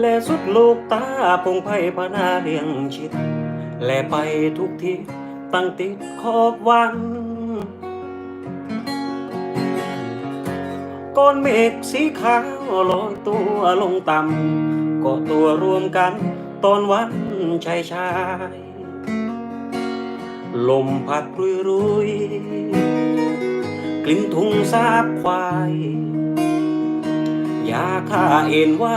และสุดลูกตาพงไพ่พนาเลียงชิด และไปทุกทิศตั้งติดขอบวันก้อนเมฆสีขาวลอยตัวลงต่ำก็ตัวรวมกันตอนวันชายชาย ลมพัดรุยรุยกลิ่นทุ่งสาบควาย ยาฆ่าเอ็นไว้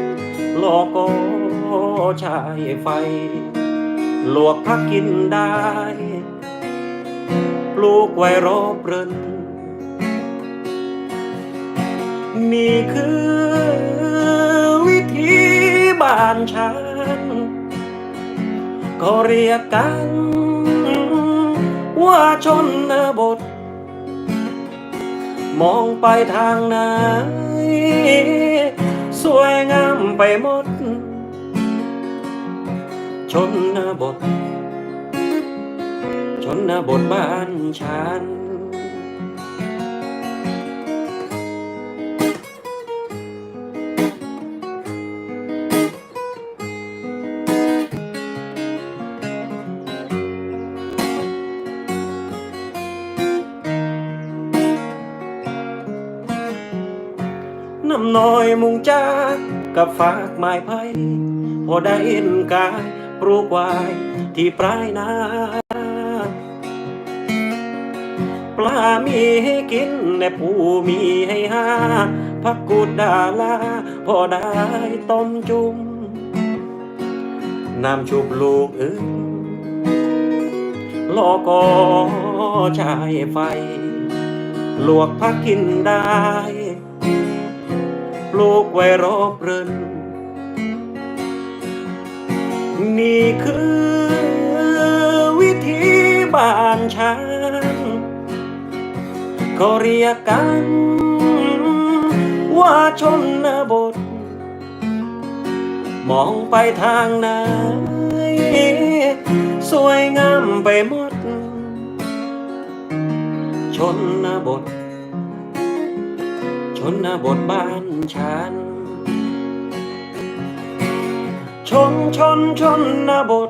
ลายนาปลามีให้กินและปูมีให้หาพักกูดดาลาพอได้ต้มจุ่มน้ำชุบลูกเอ้ยลอกก็ชายไฟลวกพักกินได้ ปลูกไว้รอบเรือนนี่คือวิธีบ้านฉัน ก็เรียกกัน ว่าชนบท มองไปทางไหนสวย งามไปหมดชนบท กับฝากไม้ไผ่พอได้เห็นกายปลูกไว้ที่ปลายนาปลามีให้กินและปูมีให้หาพักกูดดาลาพอได้ต้มจุ่มน้ำชุบลูกเอ้ยลอกอชายไฟ ลวกพักกินได้ ปลูกไว้รอบเรือนนี่คือวิธีบ้านฉันก็เรียกกัน ว่าชนบท มองไปทางไหนสวยงามไปหมด ชนบท ชนบทบ้านฉัน ชนชนชนนบท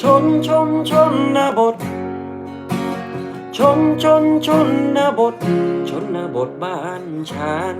ชนชนชนนบท ชนชนชนบท ชนบทบ้านฉัน